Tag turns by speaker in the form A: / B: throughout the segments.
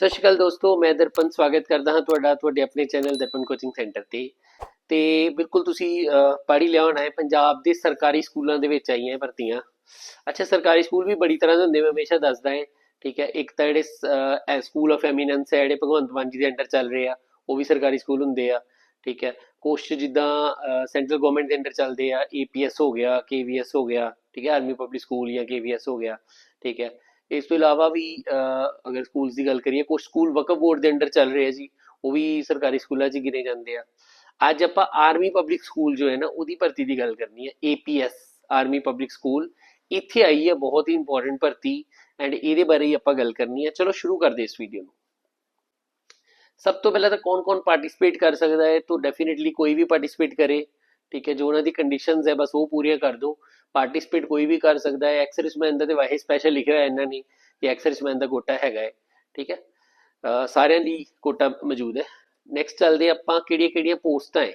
A: ਸਤਿ ਸ਼੍ਰੀ ਅਕਾਲ ਦੋਸਤੋ, ਮੈਂ ਦਰਪਨ ਸਵਾਗਤ ਕਰਦਾ ਹਾਂ ਤੁਹਾਡਾ, ਤੁਹਾਡੇ ਆਪਣੇ ਚੈਨਲ ਦਰਪਨ ਕੋਚਿੰਗ ਸੈਂਟਰ ਤੇ। ਤੇ ਬਿਲਕੁਲ ਤੁਸੀਂ ਪੜ੍ਹੀ ਪੜ੍ਹ ਲਿਆ ਹੋਣਾ ਹੈ, ਪੰਜਾਬ ਦੇ ਸਰਕਾਰੀ ਸਕੂਲਾਂ ਦੇ ਵਿੱਚ ਆਈਆਂ ਇਹ ਭਰਤੀਆਂ। ਅੱਛਾ, ਸਰਕਾਰੀ ਸਕੂਲ ਵੀ ਬੜੀ ਤਰ੍ਹਾਂ ਦੇ ਹੁੰਦੇ ਮੈਂ ਹਮੇਸ਼ਾ ਦੱਸਦਾ ਹਾਂ। ਠੀਕ ਹੈ, ਇੱਕ ਤਾਂ ਜਿਹੜੇ ਸਕੂਲ ਆਫ ਐਮੀਨੈਂਸ ਹੈ, ਜਿਹੜੇ ਭਗਵੰਤ ਮਾਨ ਜੀ ਦੇ ਅੰਡਰ ਚੱਲ ਰਹੇ ਆ, ਉਹ ਵੀ ਸਰਕਾਰੀ ਸਕੂਲ ਹੁੰਦੇ ਆ। ਠੀਕ ਹੈ, ਕੁਛ ਜਿੱਦਾਂ ਸੈਂਟਰਲ ਗਵਰਨਮੈਂਟ ਦੇ ਅੰਡਰ ਚੱਲਦੇ ਆ ਏਪੀਐਸ ਹੋ ਗਿਆ ਕੇਵੀਐਸ ਹੋ ਗਿਆ, ਠੀਕ ਹੈ ਆਰਮੀ ਪਬਲਿਕ ਸਕੂਲ ਜਾਂ ਕੇਵੀਐਸ ਹੋ ਗਿਆ, ਠੀਕ ਹੈ। ਇਸ ਤੋਂ ਇਲਾਵਾ ਵੀ ਅਗਰ ਸਕੂਲਸ ਦੀ ਗੱਲ ਕਰੀਏ ਕੁਝ ਸਕੂਲ ਵਕਫ ਬੋਰਡ ਦੇ ਅੰਡਰ ਚੱਲ ਰਹੇ ਆ ਜੀ, ਉਹ ਵੀ ਸਰਕਾਰੀ ਸਕੂਲਾਂ 'ਚ ਗਿਣੇ ਜਾਂਦੇ ਆ। ਅੱਜ ਆਪਾਂ ਆਰਮੀ ਪਬਲਿਕ ਸਕੂਲ ਜੋ ਹੈ ਨਾ, ਉਹਦੀ ਭਰਤੀ ਦੀ ਗੱਲ ਕਰਨੀ ਹੈ ਏਪੀਐਸ ਆਰਮੀ ਪਬਲਿਕ ਸਕੂਲ ਇੱਥੇ ਆਈ ਹੈ ਬਹੁਤ ਹੀ ਇੰਪੋਰਟੈਂਟ ਭਰਤੀ ਐਂਡ ਇਹਦੇ ਬਾਰੇ ਹੀ ਆਪਾਂ ਗੱਲ ਕਰਨੀ ਹੈ ਚਲੋ, ਸ਼ੁਰੂ ਕਰਦੇ ਇਸ ਵੀਡੀਓ ਨੂੰ। ਸਭ ਤੋਂ ਪਹਿਲਾਂ ਤਾਂ ਕੌਣ-ਕੌਣ ਪਾਰਟਿਸਿਪੇਟ ਕਰ ਸਕਦਾ ਹੈ? ਤਾਂ ਡੈਫੀਨਿਟਲੀ ਕੋਈ ਵੀ ਪਾਰਟਿਸਿਪੇਟ ਕਰੇ, ਠੀਕ ਹੈ, ਜੋ ਉਹਨਾਂ ਦੀ ਕੰਡੀਸ਼ਨਸ ਹੈ, ਬਸ ਉਹ ਪੂਰੀਆਂ ਕਰ ਦਿਓ ਪਾਰਟਿਸਿਪੇਟ ਕੋਈ ਵੀ ਕਰ ਸਕਦਾ ਹੈ। ਐਕਸਰਸਾਈਜ਼ਮੈਨ ਦਾ ਤੇ ਵਾਹੀ ਸਪੈਸ਼ਲ ਲਿਖਿਆ ਹੋਇਆ ਇਹਨਾਂ ਨੇ ਕਿ ਐਕਸਰਸਾਈਜ਼ਮੈਨ ਦਾ ਕੋਟਾ ਹੈਗਾ ਹੈ। ਠੀਕ ਹੈ? ਸਾਰਿਆਂ ਲਈ ਕੋਟਾ ਮੌਜੂਦ ਹੈ। ਨੈਕਸਟ ਚੱਲਦੇ ਆਪਾਂ ਕਿਹੜੀਆਂ ਕਿਹੜੀਆਂ ਪੋਸਟਾਂ ਹੈ।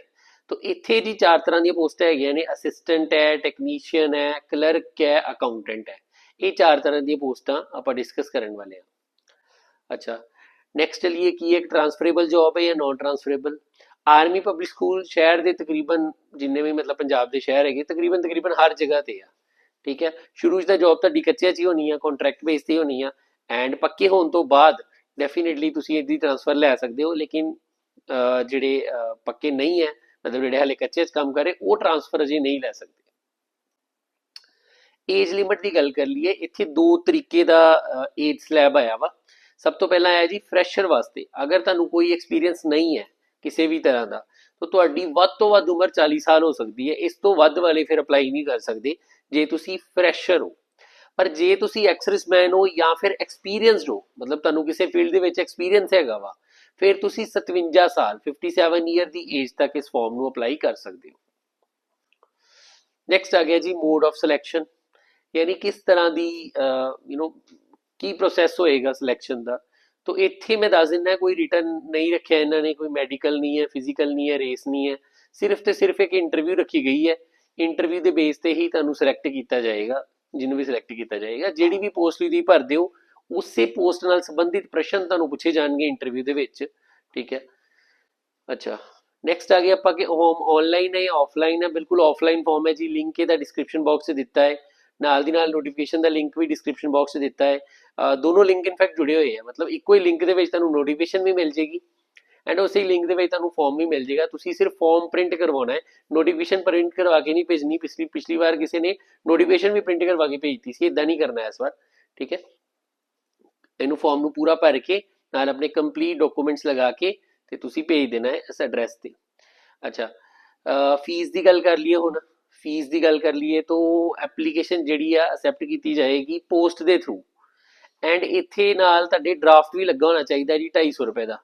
A: ਤਾਂ ਇੱਥੇ ਜੀ ਚਾਰ ਤਰ੍ਹਾਂ ਦੀਆਂ ਪੋਸਟਾਂ ਹੈਗੀਆਂ ਨੇ। ਅਸਿਸਟੈਂਟ ਹੈ ਟੈਕਨੀਸ਼ੀਅਨ ਹੈ ਕਲਰਕ ਹੈ ਅਕਾਊਂਟੈਂਟ ਹੈ। ਇਹ ਚਾਰ ਤਰ੍ਹਾਂ ਦੀਆਂ ਪੋਸਟਾਂ ਆਪਾਂ ਡਿਸਕਸ ਕਰਨ ਵਾਲੇ ਹਾਂ। ਅੱਛਾ। ਨੈਕਸਟ ਚਲਿਏ ਕੀ ਇੱਕ ਟ੍ਰਾਂਸਫਰੇਬਲ ਜੌਬ ਹੈ ਜਾਂ non transferable army public school ਸ਼ਹਿਰ ਦੇ ਤਕਰੀਬਨ ਜਿੰਨੇ ਵੀ ਮਤਲਬ ਪੰਜਾਬ ਦੇ ਸ਼ਹਿਰ ਹੈਗੇ, ਤਕਰੀਬਨ ਤਕਰੀਬਨ ਹਰ ਜਗ੍ਹਾ ਤੇ ਆ। ਠੀਕ ਹੈ? ਸ਼ੁਰੂ 'ਚ ਤਾਂ ਜੌਬ ਤੁਹਾਡੀ ਕੱਚਿਆਂ 'ਚ ਹੀ ਹੋਣੀ ਆ ਕੰਟਰੈਕਟ ਬੇਸ ਤੇ ਹੀ ਹੋਣੀ ਆ। ਐਂਡ ਪੱਕੇ ਹੋਣ ਤੋਂ ਬਾਅਦ ਡੈਫੀਨਿਟਲੀ ਤੁਸੀਂ ਇਹਦੀ ਟ੍ਰਾਂਸਫਰ ਲੈ ਸਕਦੇ ਹੋ, ਲੇਕਿਨ ਜਿਹੜੇ ਪੱਕੇ ਨਹੀਂ ਹੈ, ਮਤਲਬ ਜਿਹੜੇ ਹਾਲੇ ਕੱਚੇ 'ਚ ਕੰਮ ਕਰੇ ਉਹ ਟ੍ਰਾਂਸਫਰ ਅਜੇ ਨਹੀਂ ਲੈ ਸਕਦੇ। ਏਜ ਲਿਮਿਟ ਦੀ ਗੱਲ ਕਰ ਲਈਏ, ਇੱਥੇ ਦੋ ਤਰੀਕੇ ਦਾ ਏਜ ਸਲੈਬ ਆਇਆ ਵਾ। ਸਭ ਤੋਂ ਪਹਿਲਾਂ ਆਇਆ ਜੀ ਫਰੈਸ਼ਰ ਵਾਸਤੇ। ਅਗਰ ਤੁਹਾਨੂੰ ਕੋਈ ਐਕਸਪੀਰੀਅੰਸ ਨਹੀਂ ਹੈ ਕਿਸੇ ਵੀ ਤਰ੍ਹਾਂ ਦਾ, ਤਾਂ ਤੁਹਾਡੀ ਵੱਧ ਤੋਂ ਵੱਧ ਉਮਰ 40 ਸਾਲ ਹੋ ਸਕਦੀ ਹੈ। ਇਸ ਤੋਂ ਵੱਧ ਵਾਲੇ ਫਿਰ ਅਪਲਾਈ ਨਹੀਂ ਕਰ ਸਕਦੇ, ਜੇ ਤੁਸੀਂ ਫਰੈਸ਼ਰ ਹੋ। ਪਰ ਜੇ ਤੁਸੀਂ ਐਕਸਰਸਮੈਨ ਹੋ ਜਾਂ ਫਿਰ ਐਕਸਪੀਰੀਅੰਸਡ ਹੋ, ਮਤਲਬ ਤੁਹਾਨੂੰ ਕਿਸੇ ਫੀਲਡ ਦੇ ਵਿੱਚ ਐਕਸਪੀਰੀਅੰਸ ਹੈਗਾ ਵਾ, ਫਿਰ ਤੁਸੀਂ 57 ਸਾਲ 57 ਈਅਰ ਦੀ ਏਜ ਤੱਕ ਇਸ ਫਾਰਮ ਨੂੰ ਅਪਲਾਈ ਕਰ ਸਕਦੇ ਹੋ। ਨੈਕਸਟ ਆ ਗਿਆ ਜੀ ਮੋਡ ਆਫ ਸਿਲੈਕਸ਼ਨ ਯਾਨੀ ਕਿਸ ਤਰ੍ਹਾਂ ਦੀ ਯੂ نو ਕੀ ਪ੍ਰੋਸੈਸ ਹੋਏਗਾ ਸਿਲੈਕਸ਼ਨ ਦਾ? ਤੋ ਇੱਥੇ ਮੈਂ ਦੱਸ ਦਿੰਦਾ, ਕੋਈ ਰਿਟਰਨ ਨਹੀਂ ਰੱਖਿਆ ਇਹਨਾਂ ਨੇ, ਕੋਈ ਮੈਡੀਕਲ ਨਹੀਂ ਹੈ ਫਿਜ਼ੀਕਲ ਨਹੀਂ ਹੈ ਰੇਸ ਨਹੀਂ ਹੈ, ਸਿਰਫ ਤੇ ਸਿਰਫ ਇੱਕ ਇੰਟਰਵਿਊ ਰੱਖੀ ਗਈ ਹੈ। ਇੰਟਰਵਿਊ ਦੇ ਬੇਸ ਤੇ ਹੀ ਤੁਹਾਨੂੰ ਸਿਲੈਕਟ ਕੀਤਾ ਜਾਏਗਾ, ਜਿਹਨੂੰ ਵੀ ਸਿਲੈਕਟ ਕੀਤਾ ਜਾਏਗਾ। ਜਿਹੜੀ ਵੀ ਪੋਸਟ ਤੁਸੀਂ ਭਰ ਦਿਓ, ਉਸੇ ਪੋਸਟ ਨਾਲ ਸੰਬੰਧਿਤ ਪ੍ਰਸ਼ਨ ਤੁਹਾਨੂੰ ਪੁੱਛੇ ਜਾਣਗੇ ਇੰਟਰਵਿਊ ਦੇ ਵਿੱਚ, ਠੀਕ ਹੈ? ਅੱਛਾ ਨੈਕਸਟ ਆ ਗਿਆ ਆਪਾਂ ਕਿ ਹੋਮ ਆਨਲਾਈਨ ਹੈ ਆਫਲਾਈਨ ਹੈ। ਬਿਲਕੁਲ ਆਫਲਾਈਨ ਫਾਰਮ ਹੈ ਜੀ ਲਿੰਕ ਇਹਦਾ ਡਿਸਕ੍ਰਿਪਸ਼ਨ ਬਾਕਸ 'ਚ ਦਿੱਤਾ ਹੈ। ਨਾਲ ਦੀ ਨਾਲ ਨੋਟੀਫਿਕੇਸ਼ਨ ਦਾ ਲਿੰਕ ਵੀ ਡਿਸਕ੍ਰਿਪਸ਼ਨ ਬਾਕਸ 'ਚ ਦਿੱਤਾ ਹੈ। ਦੋਨੋਂ ਲਿੰਕ ਇਨਫੈਕਟ ਜੁੜੇ ਹੋਏ ਆ। ਮਤਲਬ ਇੱਕੋ ਹੀ ਲਿੰਕ ਦੇ ਵਿੱਚ ਤੁਹਾਨੂੰ ਨੋਟੀਫਿਕੇਸ਼ਨ ਵੀ ਮਿਲ ਜੇਗੀ ਐਂਡ ਉਸੇ ਲਿੰਕ ਦੇ ਵਿੱਚ ਤੁਹਾਨੂੰ ਫਾਰਮ ਵੀ ਮਿਲ ਜੇਗਾ। ਤੁਸੀਂ ਸਿਰਫ ਫਾਰਮ ਪ੍ਰਿੰਟ ਕਰਵਾਉਣਾ ਹੈ। ਨੋਟੀਫਿਕੇਸ਼ਨ ਪ੍ਰਿੰਟ ਕਰਵਾ ਕੇ ਨਹੀਂ ਭੇਜਣੀ। ਪਿਛਲੀ ਪਿਛਲੀ ਵਾਰ ਕਿਸੇ ਨੇ ਨੋਟੀਫਿਕੇਸ਼ਨ ਵੀ ਪ੍ਰਿੰਟ ਕਰਵਾ ਕੇ ਭੇਜਤੀ ਸੀ। ਇਦਾਂ ਨਹੀਂ ਕਰਨਾ ਇਸ ਵਾਰ। ਠੀਕ ਹੈ? ਇਹਨੂੰ ਫਾਰਮ ਨੂੰ ਪੂਰਾ ਭਰ ਕੇ ਨਾਲ ਆਪਣੇ ਕੰਪਲੀਟ ਡਾਕੂਮੈਂਟਸ ਲਗਾ ਕੇ ਤੇ ਤੁਸੀਂ ਭੇਜ ਦੇਣਾ ਹੈ ਇਸ ਐਡਰੈਸ ਤੇ। ਅੱਛਾ ਫੀਸ ਦੀ ਗੱਲ ਕਰ ਲਈਏ ਹੁਣ। ਫੀਸ ਦੀ ਗੱਲ ਕਰ ਲਈਏ ਤਾਂ ਐਪਲੀਕੇਸ਼ਨ ਜਿਹੜੀ ਆ ਅਸੈਪਟ ਕੀਤੀ ਜਾਏਗੀ ਪੋਸਟ ਦੇ ਥਰੂ ਐਂਡ ਇੱਥੇ ਨਾਲ ਤੁਹਾਡੇ ਡਰਾਫਟ ਵੀ ਲੱਗਾ ਹੋਣਾ ਚਾਹੀਦਾ ਜੀ 250 ਰੁਪਏ ਦਾ।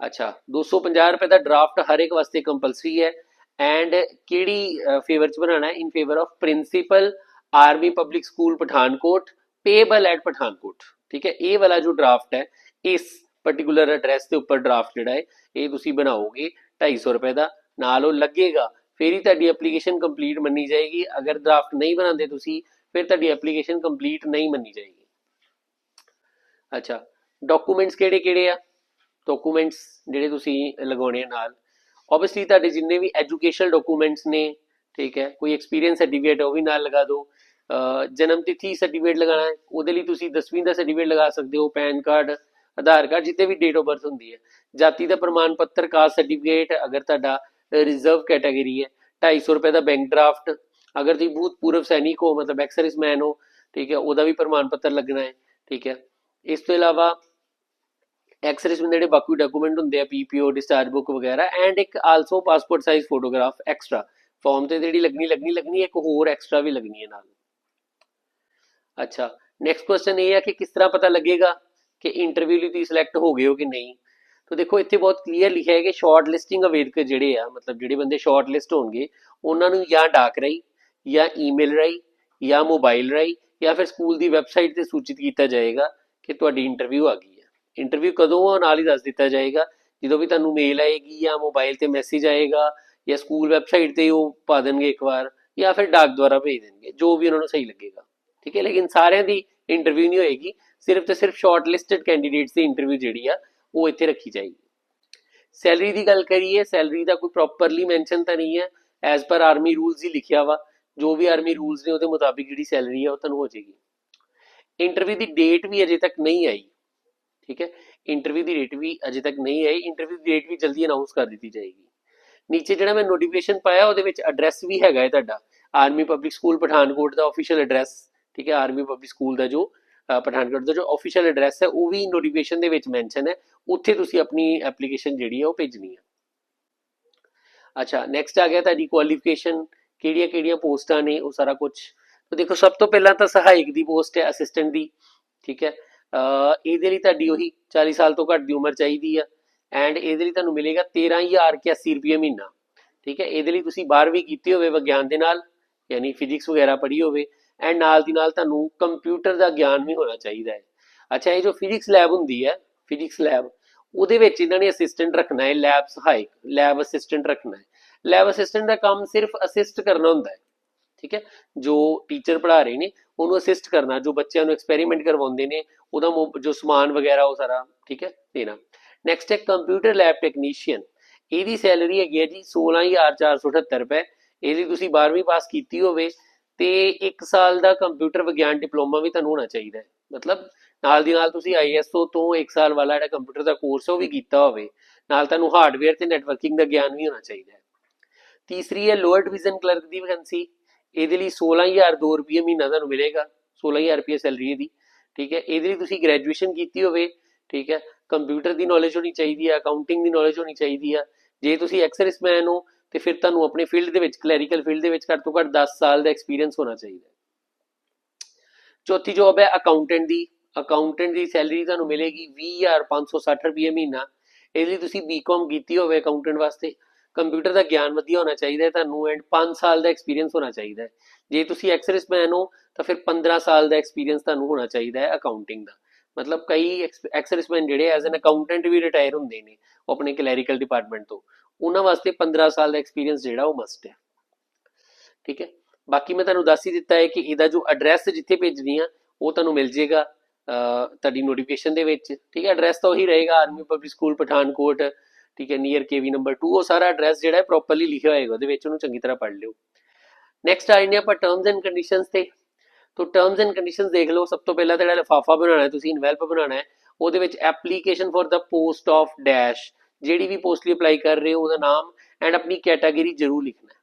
A: ਅੱਛਾ 250 ਰੁਪਏ ਦਾ ਡਰਾਫਟ ਹਰ ਇੱਕ ਵਾਸਤੇ ਕੰਪਲਸਰੀ ਹੈ। ਐਂਡ ਕਿਹੜੀ ਫੇਵਰ ਚ ਬਣਾਉਣਾ? ਹੈ in favour of principal army public school Pathankot payable at Pathankot. ਠੀਕ ਹੈ, ਇਹ ਵਾਲਾ ਜੋ ਡਰਾਫਟ ਹੈ, ਇਸ ਪਾਰਟਿਕੂਲਰ ਐਡਰੈਸ ਦੇ ਉੱਪਰ ਡਰਾਫਟ ਜਿਹੜਾ ਹੈ, ਇਹ ਤੁਸੀਂ ਬਣਾਓਗੇ 250 ਰੁਪਏ ਦਾ। ਨਾਲ ਉਹ ਲੱਗੇਗਾ, ਫਿਰ ਹੀ ਤੁਹਾਡੀ ਐਪਲੀਕੇਸ਼ਨ ਕੰਪਲੀਟ ਮੰਨੀ ਜਾਏਗੀ। ਅਗਰ ਡਰਾਫਟ ਨਹੀਂ ਬਣਾਉਂਦੇ ਤੁਸੀਂ, ਫਿਰ ਤੁਹਾਡੀ ਐਪਲੀਕੇਸ਼ਨ ਕੰਪਲੀਟ ਨਹੀਂ ਮੰਨੀ ਜਾਏਗੀ। ਅੱਛਾ। ਡਾਕੂਮੈਂਟਸ ਕਿਹੜੇ ਕਿਹੜੇ ਆ? ਡਾਕੂਮੈਂਟਸ ਜਿਹੜੇ ਤੁਸੀਂ ਲਗਾਉਣੇ ਆ ਨਾਲ। ਆਬਵੀਅਸਲੀ ਤੁਹਾਡੇ ਜਿੰਨੇ ਵੀ ਐਜੂਕੇਸ਼ਨਲ ਡਾਕੂਮੈਂਟਸ ਨੇ, ਠੀਕ ਹੈ, ਕੋਈ ਐਕਸਪੀਰੀਅੰਸ ਸਰਟੀਫਿਕੇਟ ਉਹ ਵੀ ਨਾਲ ਲਗਾ ਦਿਓ। ਜਨਮ ਤਿਥੀ ਸਰਟੀਫਿਕੇਟ ਲਗਾਉਣਾ ਹੈ, ਉਹਦੇ ਲਈ ਤੁਸੀਂ 10ਵੀਂ ਦਾ ਸਰਟੀਫਿਕੇਟ ਲਗਾ ਸਕਦੇ ਹੋ, ਪੈਨ ਕਾਰਡ, ਆਧਾਰ ਕਾਰਡ ਜਿੱਤੇ ਵੀ ਡੇਟ ਆਫ ਬਰਥ ਹੁੰਦੀ ਹੈ। ਜਾਤੀ ਦਾ ਪ੍ਰਮਾਣ ਪੱਤਰ ਕਾਸਟ ਸਰਟੀਫਿਕੇਟ ਅਗਰ ਤੁਹਾਡਾ ਰਿਜ਼ਰਵ ਕੈਟਾਗਰੀ ਹੈ 250 ਰੁਪਏ ਦਾ ਬੈਂਕ ਡਰਾਫਟ ਅਗਰ ਤੁਸੀਂ ਭੂਤਪੂਰਵ ਸੈਨਿਕ ਹੋ, ਮਤਲਬ ਐਕਸਰਸਾਈਜ਼ਮੈਨ ਹੋ, ਠੀਕ ਹੈ, ਉਹਦਾ ਵੀ ਪ੍ਰਮਾਣ ਪੱਤਰ ਲੱਗਣਾ ਹੈ, ਠੀਕ ਹੈ। ਇਸ ਤੋਂ ਇਲਾਵਾ ਐਕਸਰਸਾਈਜ਼ ਦੇ ਜਿਹੜੇ ਬਾਕੀ ਡਾਕੂਮੈਂਟ ਹੁੰਦੇ ਆ ਪੀਪੀਓ ਡਿਸਚਾਰਜ ਬੁੱਕ ਵਗੈਰਾ ਐਂਡ ਇੱਕ also passport size photograph extra form ਤੇ ਜਿਹੜੀ ਲੱਗਣੀ ਲੱਗਣੀ ਲੱਗਣੀ, ਇੱਕ ਹੋਰ ਐਕਸਟਰਾ ਵੀ ਲੱਗਣੀ ਹੈ ਨਾਲ। ਅੱਛਾ ਨੈਕਸਟ ਕੁਐਸਚਨ ਇਹ ਹੈ ਕਿ ਕਿਸ ਤਰ੍ਹਾਂ ਪਤਾ ਲੱਗੇਗਾ ਕਿ ਇੰਟਰਵਿਊ ਲਈ ਤੁਸੀਂ ਸਿਲੈਕਟ ਹੋ ਗਏ ਹੋ ਕਿ ਨਹੀਂ? ਤਾਂ ਦੇਖੋ, ਇੱਥੇ ਬਹੁਤ ਕਲੀਅਰ ਲਿਖਿਆ ਹੈ ਕਿ ਸ਼ਾਰਟ ਲਿਸਟਿੰਗ ਆਵੇਦਕ ਜਿਹੜੇ ਆ, ਮਤਲਬ ਜਿਹੜੇ ਬੰਦੇ ਸ਼ਾਰਟ ਲਿਸਟ ਹੋਣਗੇ, ਉਹਨਾਂ ਨੂੰ ਜਾਂ ਡਾਕ ਰਾਹੀਂ, ਜਾਂ ਈਮੇਲ ਰਾਹੀਂ, ਜਾਂ ਮੋਬਾਈਲ ਰਾਹੀਂ, ਜਾਂ ਫਿਰ ਸਕੂਲ ਦੀ ਵੈਬਸਾਈਟ ਤੇ ਸੂਚਿਤ ਕੀਤਾ ਜਾਏਗਾ। ਕਿ ਤੁਹਾਡੀ ਇੰਟਰਵਿਊ ਆ ਗਈ ਹੈ। ਇੰਟਰਵਿਊ ਕਦੋਂ ਆ? ਨਾਲ ਹੀ ਦੱਸ ਦਿੱਤਾ ਜਾਏਗਾ। ਜਦੋਂ ਵੀ ਤੁਹਾਨੂੰ ਮੇਲ ਆਏਗੀ ਜਾਂ ਮੋਬਾਈਲ ਤੇ ਮੈਸੇਜ ਆਏਗਾ ਜਾਂ ਸਕੂਲ ਵੈਬਸਾਈਟ ਤੇ ਉਹ ਪਾ ਦੇਣਗੇ ਇੱਕ ਵਾਰ ਜਾਂ ਫਿਰ ਡਾਕ ਦੁਆਰਾ ਭੇਜ ਦੇਣਗੇ, ਜੋ ਵੀ ਉਹਨਾਂ ਨੂੰ ਸਹੀ ਲੱਗੇਗਾ। ਠੀਕ ਹੈ, ਲੇਕਿਨ ਸਾਰਿਆਂ ਦੀ ਇੰਟਰਵਿਊ ਨਹੀਂ ਹੋਏਗੀ। ਸਿਰਫ ਤੇ ਸਿਰਫ ਸ਼ਾਰਟ ਲਿਸਟਡ ਕੈਂਡੀਡੇਟਸ ਦੀ ਇੰਟਰਵਿਊ ਜਿਹੜੀ ਆ, ਉਹ ਇੱਥੇ ਰੱਖੀ ਜਾਏਗੀ। ਸੈਲਰੀ ਦੀ ਗੱਲ ਕਰੀਏ ਸੈਲਰੀ ਦਾ ਕੋਈ ਪ੍ਰੋਪਰਲੀ ਮੈਂਸ਼ਨ ਤਾਂ ਨਹੀਂ ਹੈ। ਐਜ਼ ਪਰ ਆਰਮੀ ਰੂਲਸ ਹੀ ਲਿਖਿਆ ਵਾ। ਜੋ ਵੀ ਆਰਮੀ ਰੂਲਸ ਨੇ ਉਹਦੇ ਮੁਤਾਬਿਕ ਜਿਹੜੀ ਸੈਲਰੀ ਆ, ਉਹ ਤੁਹਾਨੂੰ ਹੋ ਜਾਏਗੀ। ਇੰਟਰਵਿਊ ਦੀ ਡੇਟ ਵੀ ਅਜੇ ਤੱਕ ਨਹੀਂ ਆਈ, ਠੀਕ ਹੈ? ਇੰਟਰਵਿਊ ਦੀ ਡੇਟ ਵੀ ਅਜੇ ਤੱਕ ਨਹੀਂ ਆਈ ਇੰਟਰਵਿਊ ਦੀ ਡੇਟ ਵੀ ਜਲਦੀ ਅਨਾਉਂਸ ਕਰ ਦਿੱਤੀ ਜਾਏਗੀ। ਨੀਚੇ ਜਿਹੜਾ ਮੈਂ ਨੋਟੀਫਿਕੇਸ਼ਨ ਪਾਇਆ, ਉਹਦੇ ਵਿੱਚ ਐਡਰੈਸ ਵੀ ਹੈਗਾ ਹੈ ਤੁਹਾਡਾ ਆਰਮੀ ਪਬਲਿਕ ਸਕੂਲ ਪਠਾਨਕੋਟ ਦਾ ਅਫੀਸ਼ੀਅਲ ਐਡਰੈਸ ਠੀਕ ਹੈ? ਆਰਮੀ ਪਬਲਿਕ ਸਕੂਲ ਦਾ ਜੋ ਪਠਾਨਕੋਟ ਦਾ ਜੋ ਅਫੀਸ਼ੀਅਲ ਐਡਰੈਸ ਹੈ, ਉਹ ਵੀ ਨੋਟੀਫਿਕੇਸ਼ਨ ਦੇ ਵਿੱਚ ਮੈਂਸ਼ਨ ਹੈ, ਉੱਥੇ ਤੁਸੀਂ ਆਪਣੀ ਐਪਲੀਕੇਸ਼ਨ ਜਿਹੜੀ ਹੈ, ਉਹ ਭੇਜਣੀ ਹੈ। ਅੱਛਾ ਨੈਕਸਟ ਆ ਗਿਆ ਤੁਹਾਡੀ ਕੁਆਲੀਫਿਕੇਸ਼ਨ ਕਿਹੜੀਆਂ ਕਿਹੜੀਆਂ ਪੋਸਟਾਂ ਨੇ, ਉਹ ਸਾਰਾ ਕੁਝ ਤਾਂ ਦੇਖੋ, ਸਭ ਤੋਂ ਪਹਿਲਾਂ ਤਾਂ ਸਹਾਇਕ ਦੀ ਪੋਸਟ ਹੈ ਅਸਿਸਟੈਂਟ ਦੀ, ਠੀਕ ਹੈ। ਇਹਦੇ ਲਈ ਤੁਹਾਡੀ ਉਹੀ 40 ਸਾਲ ਤੋਂ ਘੱਟ ਦੀ ਉਮਰ ਚਾਹੀਦੀ ਆ। ਐਂਡ ਇਹਦੇ ਲਈ ਤੁਹਾਨੂੰ ਮਿਲੇਗਾ 13081 ਰੁਪਏ ਮਹੀਨਾ, ਠੀਕ ਹੈ। ਇਹਦੇ ਲਈ ਤੁਸੀਂ 12ਵੀਂ ਕੀਤੀ ਹੋਵੇ ਵਿਗਿਆਨ ਦੇ ਨਾਲ, ਯਾਨੀ ਫਿਜ਼ਿਕਸ ਵਗੈਰਾ ਪੜ੍ਹੀ ਹੋਵੇ ਐਂਡ ਨਾਲ ਦੀ ਨਾਲ ਤੁਹਾਨੂੰ ਕੰਪਿਊਟਰ ਦਾ ਗਿਆਨ ਵੀ ਹੋਣਾ ਚਾਹੀਦਾ ਹੈ। ਅੱਛਾ, ਇਹ ਜੋ ਫਿਜ਼ਿਕਸ ਲੈਬ ਹੁੰਦੀ ਹੈ ਫਿਜ਼ਿਕਸ ਲੈਬ ਉਹਦੇ ਵਿੱਚ ਇਹਨਾਂ ਨੇ ਅਸਿਸਟੈਂਟ ਰੱਖਣਾ ਹੈ ਲੈਬ ਸਹਾਇਕ ਲੈਬ ਅਸਿਸਟੈਂਟ ਰੱਖਣਾ ਹੈ। ਲੈਬ ਅਸਿਸਟੈਂਟ ਦਾ ਕੰਮ ਸਿਰਫ ਅਸਿਸਟ ਕਰਨਾ ਹੁੰਦਾ ਹੈ। ਠੀਕ ਹੈ? ਜੋ ਟੀਚਰ ਪੜ੍ਹਾ ਰਹੇ ਨੇ, ਉਹਨੂੰ ਅਸਿਸਟ ਕਰਨਾ, ਜੋ ਬੱਚਿਆਂ ਨੂੰ ਐਕਸਪੈਰੀਮੈਂਟ ਕਰਵਾਉਂਦੇ ਨੇ, ਉਹਦਾ ਮੋ- ਜੋ ਸਮਾਨ ਵਗੈਰਾ, ਉਹ ਸਾਰਾ, ਠੀਕ ਹੈ? ਦੇਣਾ। ਨੈਕਸਟ ਹੈ ਕੰਪਿਊਟਰ ਲੈਬ ਟੈਕਨੀਸ਼ੀਅਨ ਇਹਦੀ ਸੈਲਰੀ ਹੈਗੀ ਹੈ ਜੀ 16478 ਰੁਪਏ। ਇਹਦੀ ਤੁਸੀਂ 12ਵੀਂ ਪਾਸ ਕੀਤੀ ਹੋਵੇ, ਤੇ 1 ਸਾਲ ਦਾ ਕੰਪਿਊਟਰ ਵਿਗਿਆਨ ਡਿਪਲੋਮਾ ਵੀ ਤੁਹਾਨੂੰ ਹੋਣਾ ਚਾਹੀਦਾ ਹੈ। ਮਤਲਬ ਨਾਲ ਦੀ ਨਾਲ ਤੁਸੀਂ ISO ਤੋਂ 1 ਸਾਲ ਵਾਲਾ ਜਿਹੜਾ ਕੰਪਿਊਟਰ ਦਾ ਕੋਰਸ ਉਹ ਵੀ ਕੀਤਾ ਹੋਵੇ। ਨਾਲ ਤੁਹਾਨੂੰ ਹਾਰਡਵੇਅਰ ਤੇ ਨੈਟਵਰਕਿੰਗ ਦਾ ਗਿਆਨ ਵੀ ਹੋਣਾ ਚਾਹੀਦਾ ਹੈ। ਤੀਸਰੀ ਹੈ ਲੋਅਰ ਡਿਵੀਜ਼ਨ ਕਲਰਕ ਦੀ ਵੈਕੈਂਸੀ ਇਹਦੇ ਲਈ 16002 ਰੁਪਏ ਮਹੀਨਾ ਤੁਹਾਨੂੰ ਮਿਲੇਗਾ 16000 ਰੁਪਏ ਸੈਲਰੀ ਦੀ, ਠੀਕ ਹੈ। ਇਹਦੇ ਲਈ ਤੁਸੀਂ ਗ੍ਰੈਜੂਏਸ਼ਨ ਕੀਤੀ ਹੋਵੇ, ਠੀਕ ਹੈ। ਕੰਪਿਊਟਰ ਦੀ ਨੌਲੇਜ ਹੋਣੀ ਚਾਹੀਦੀ ਹੈ ਅਕਾਊਂਟਿੰਗ ਦੀ ਨੌਲੇਜ ਹੋਣੀ ਚਾਹੀਦੀ ਹੈ ਜੇ ਤੁਸੀਂ ਐਕਸਰਸਮੈਨ ਹੋ, ਤੇ ਫਿਰ ਤੁਹਾਨੂੰ ਆਪਣੇ ਫੀਲਡ ਦੇ ਵਿੱਚ ਕਲੈਰੀਕਲ ਫੀਲਡ ਦੇ ਵਿੱਚ ਘੱਟ ਤੋਂ ਘੱਟ 10 ਸਾਲ ਦਾ ਐਕਸਪੀਰੀਅੰਸ ਹੋਣਾ ਚਾਹੀਦਾ ਚੌਥੀ ਜੌਬ ਹੈ ਅਕਾਊਂਟੈਂਟ ਦੀ। ਅਕਾਊਂਟੈਂਟ ਦੀ ਸੈਲਰੀ ਤੁਹਾਨੂੰ ਮਿਲੇਗੀ 20560 ਰੁਪਏ ਮਹੀਨਾ। ਇਹਦੇ ਲਈ ਤੁਸੀਂ ਬੀਕਾਮ ਕੀਤੀ ਹੋਵੇ ਅਕਾਊਂਟੈਂਟ ਵਾਸਤੇ ਕੰਪਿਊਟਰ ਦਾ ਗਿਆਨ ਵਧੀਆ ਹੋਣਾ ਚਾਹੀਦਾ ਹੈ, ਤੁਹਾਨੂੰ ਐਂਡ 5 ਸਾਲ ਦਾ ਐਕਸਪੀਰੀਅੰਸ ਹੋਣਾ ਚਾਹੀਦਾ ਹੈ। ਜੇ ਤੁਸੀਂ ਐਕਸਰਸਮੈਨ ਹੋ, ਤਾਂ ਫਿਰ 15 ਸਾਲ ਦਾ ਐਕਸਪੀਰੀਅੰਸ ਤੁਹਾਨੂੰ ਹੋਣਾ ਚਾਹੀਦਾ ਹੈ ਅਕਾਊਂਟਿੰਗ ਦਾ। ਮਤਲਬ ਕਈ ਐਕਸਰਸਮੈਨ ਜਿਹੜੇ ਐਜ਼ ਐਨ ਅਕਾਊਂਟੈਂਟ ਵੀ ਰਿਟਾਇਰ ਹੁੰਦੇ ਨੇ, ਉਹ ਆਪਣੇ ਕਲੈਰੀਕਲ ਡਿਪਾਰਟਮੈਂਟ ਤੋਂ। ਉਹਨਾਂ ਵਾਸਤੇ 15 ਸਾਲ ਦਾ ਐਕਸਪੀਰੀਅੰਸ ਜਿਹੜਾ ਉਹ ਮਸਟ ਹੈ। ਠੀਕ ਹੈ? ਬਾਕੀ ਮੈਂ ਤੁਹਾਨੂੰ ਦੱਸ ਹੀ ਦਿੱਤਾ ਹੈ ਕਿ ਇਹਦਾ ਜੋ ਐਡਰੈਸ ਜਿੱਥੇ ਭੇਜਣੀ ਆ, ਉਹ ਤੁਹਾਨੂੰ ਮਿਲ ਜੇਗਾ ਤੁਹਾਡੀ ਨੋਟੀਫਿਕੇਸ਼ਨ ਦੇ ਵਿੱਚ। ਠੀਕ ਹੈ? ਐਡਰੈਸ ਤਾਂ ਉਹੀ ਰਹੇਗਾ ਆਰਮੀ ਪਬਲਿਕ ਸਕੂਲ ਪਠਾਨਕੋਟ ਠੀਕ ਹੈ ਨੀਅਰ ਕੇਵੀ ਨੰਬਰ 2 ਉਹ ਸਾਰਾ ਐਡਰੈਸ ਜਿਹੜਾ ਹੈ ਪ੍ਰੋਪਰਲੀ ਲਿਖਿਆ ਹੋਏਗਾ, ਉਹਦੇ ਵਿੱਚ ਉਹਨੂੰ ਚੰਗੀ ਤਰ੍ਹਾਂ ਪੜ੍ਹ ਲਿਓ। ਨੈਕਸਟ ਆ ਜਾਂਦੇ ਆਪਾਂ ਟਰਮਸ ਐਂਡ ਕੰਡੀਸ਼ਨਸ ਤੇ। ਤੋਂ ਟਰਮਸ ਐਂਡ ਕੰਡੀਸ਼ਨਸ ਦੇਖ ਲਓ, ਸਭ ਤੋਂ ਪਹਿਲਾਂ ਤਾਂ ਜਿਹੜਾ ਲਿਫਾਫਾ ਬਣਾਉਣਾ ਹੈ, ਤੁਸੀਂ ਇਨਵੈਲਪ ਬਣਾਉਣਾ ਹੈ, ਉਹਦੇ ਵਿੱਚ ਐਪਲੀਕੇਸ਼ਨ ਫॉर ਦਾ ਪੋਸਟ ਆਫ ਡੈਸ਼ ਜਿਹੜੀ ਵੀ ਪੋਸਟ ਲਈ ਅਪਲਾਈ ਕਰ ਰਹੇ ਹੋ, ਉਹਦਾ ਨਾਮ ਐਂਡ ਆਪਣੀ ਕੈਟਾਗਰੀ ਜ਼ਰੂਰ ਲਿਖਣਾ ਹੈ।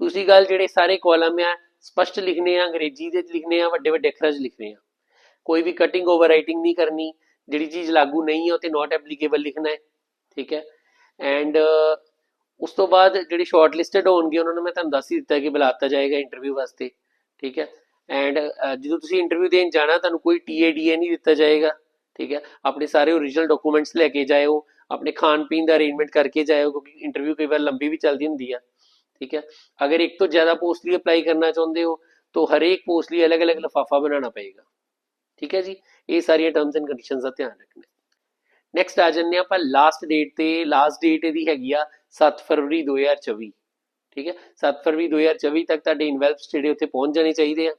A: ਦੂਸਰੀ ਗੱਲ, ਜਿਹੜੇ ਸਾਰੇ ਕਾਲਮ ਆ, ਸਪਸ਼ਟ ਲਿਖਨੇ ਆ, ਅੰਗਰੇਜ਼ੀ ਦੇ 'ਚ ਲਿਖਨੇ ਆ, ਵੱਡੇ ਵੱਡੇ ਅੱਖਰਾਂ 'ਚ ਲਿਖਨੇ ਆ। ਕੋਈ ਵੀ ਕਟਿੰਗ ਓਵਰ ਰਾਈਟਿੰਗ ਨਹੀਂ ਕਰਨੀ, ਜਿਹੜੀ ਚੀਜ਼ ਲਾਗੂ ਨਹੀਂ ਹੈ ਉਹ ਤੇ ਨਾਟ ਐਪਲੀਕੇਬਲ ਲਿਖਣਾ ਹੈ, ਠੀਕ ਹੈ। ਐਂਡ uh, ਉਸ ਤੋਂ ਬਾਅਦ ਜਿਹੜੇ ਸ਼ਾਰਟ ਲਿਸਟਡ ਹੋਣਗੇ ਉਹਨਾਂ ਨੂੰ ਮੈਂ ਤੁਹਾਨੂੰ ਦੱਸ ਹੀ ਦਿੱਤਾ ਕਿ ਬੁਲਾਤਾ ਜਾਏਗਾ ਇੰਟਰਵਿਊ ਵਾਸਤੇ, ਠੀਕ ਹੈ? ਐਂਡ ਜਦੋਂ ਤੁਸੀਂ ਇੰਟਰਵਿਊ ਦੇਣ ਜਾਣਾ, ਤੁਹਾਨੂੰ ਕੋਈ ਟੀਏਡੀਏ ਨਹੀਂ ਦਿੱਤਾ ਜਾਏਗਾ, ਠੀਕ ਹੈ? ਆਪਣੇ ਸਾਰੇ ਓਰੀਜਨਲ ਡਾਕੂਮੈਂਟਸ ਲੈ ਕੇ ਜਾਇਓ, ਆਪਣੇ ਖਾਣ ਪੀਣ ਦਾ ਅਰੇਂਜਮੈਂਟ ਕਰਕੇ ਜਾਇਓ, ਕਿਉਂਕਿ ਇੰਟਰਵਿਊ ਕਈ ਵਾਰ ਲੰਬੀ ਵੀ ਚੱਲਦੀ ਹੁੰਦੀ ਆ, ਠੀਕ ਹੈ? ਅਗਰ ਇੱਕ ਤੋਂ ਜ਼ਿਆਦਾ ਪੋਸਟ ਲਈ ਅਪਲਾਈ ਕਰਨਾ ਚਾਹੁੰਦੇ ਹੋ, ਤਾਂ ਹਰੇਕ ਪੋਸਟ ਲਈ ਅਲੱਗ-ਅਲੱਗ ਲਿਫਾਫਾ ਬਣਾਉਣਾ ਪਏਗਾ, ਠੀਕ ਹੈ ਜੀ? ਇਹ ਸਾਰੀਆਂ ਟਰਮਸ ਐਂਡ ਕੰਡੀਸ਼ਨਸ ਦਾ ਧਿਆਨ ਰੱਖਣਾ ਨੈਕਸਟ ਆ ਜੰਨੇ ਆਪਾਂ ਲਾਸਟ ਡੇਟ ਤੇ ਲਾਸਟ ਡੇਟ ਇਹਦੀ ਹੈਗੀ ਆ 7 ਫਰਵਰੀ 2024 ਠੀਕ ਹੈ? 7 ਫਰਵਰੀ 2024 ਤੱਕ ਤੁਹਾਡੇ ਇਨਵੈਲਪਸ ਜਿਹੜੇ ਉੱਥੇ ਪਹੁੰਚ ਜਾਣੇ ਚਾਹੀਦੇ ਆ।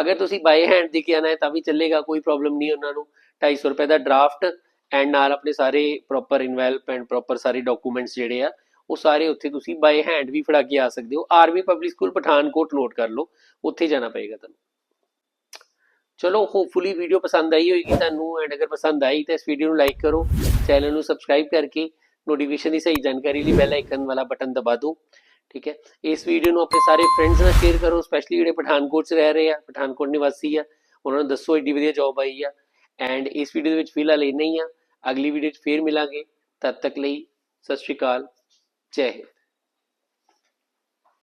A: ਅਗਰ ਤੁਸੀਂ ਬਾਈ ਹੈਂਡ ਦੇ ਕੇ ਆਣਾ ਹੈ ਤਾਂ ਵੀ ਚੱਲੇਗਾ, ਕੋਈ ਪ੍ਰੋਬਲਮ ਨਹੀਂ ਉਹਨਾਂ ਨੂੰ। 250 ਰੁਪਏ ਦਾ ਡਰਾਫਟ ਐਂਡ ਨਾਲ ਆਪਣੇ ਸਾਰੇ ਪ੍ਰੋਪਰ ਇਨਵੈਲਪ ਐਂਡ ਪ੍ਰੋਪਰ ਸਾਰੇ ਡਾਕੂਮੈਂਟਸ ਜਿਹੜੇ ਆ, ਉਹ ਸਾਰੇ ਉੱਥੇ ਤੁਸੀਂ ਬਾਈ ਹੈਂਡ ਵੀ ਫੜਾ ਕੇ ਆ ਸਕਦੇ ਹੋ। Army public school Pathankot note ਕਰ ਲਓ। ਉੱਥੇ ਜਾਣਾ ਪਏਗਾ ਤੁਹਾਨੂੰ। ਚਲੋ ਹੋਪਫੁਲੀ ਵੀਡੀਓ ਪਸੰਦ ਆਈ ਹੋਏਗੀ, ਤੁਹਾਨੂੰ ਐਂਡ ਅਗਰ ਪਸੰਦ ਆਈ ਤਾਂ ਇਸ ਵੀਡੀਓ ਨੂੰ ਲਾਈਕ ਕਰੋ ਚੈਨਲ ਨੂੰ ਸਬਸਕ੍ਰਾਈਬ ਕਰਕੇ ਨੋਟੀਫਿਕੇਸ਼ਨ ਦੀ ਸਹੀ ਜਾਣਕਾਰੀ ਲਈ ਬੈਲ ਆਈਕਨ ਵਾਲਾ ਬਟਨ ਦਬਾ ਦਿਓ, ਠੀਕ ਹੈ? ਇਸ ਵੀਡੀਓ ਨੂੰ ਆਪਣੇ ਸਾਰੇ ਫਰੈਂਡਸ ਨਾਲ ਸ਼ੇਅਰ ਕਰੋ ਸਪੈਸ਼ਲੀ ਜਿਹੜੇ ਪਠਾਨਕੋਟ 'ਚ ਰਹਿ ਰਹੇ ਆ, ਪਠਾਨਕੋਟ ਨਿਵਾਸੀ ਆ, ਉਹਨਾਂ ਨੂੰ ਦੱਸੋ ਏਡੀ ਵਧੀਆ ਜੌਬ ਆਈ ਆ ਐਂਡ ਇਸ ਵੀਡੀਓ ਦੇ ਵਿੱਚ ਫਿਲਹਾਲ ਇੰਨਾ ਹੀ ਆ, ਅਗਲੀ ਵੀਡੀਓ 'ਚ ਫੇਰ ਮਿਲਾਂਗੇ, ਤਦ ਤੱਕ ਲਈ ਸਤਿ ਸ਼੍ਰੀ ਅਕਾਲ, ਜੈ ਹਿੰਦ।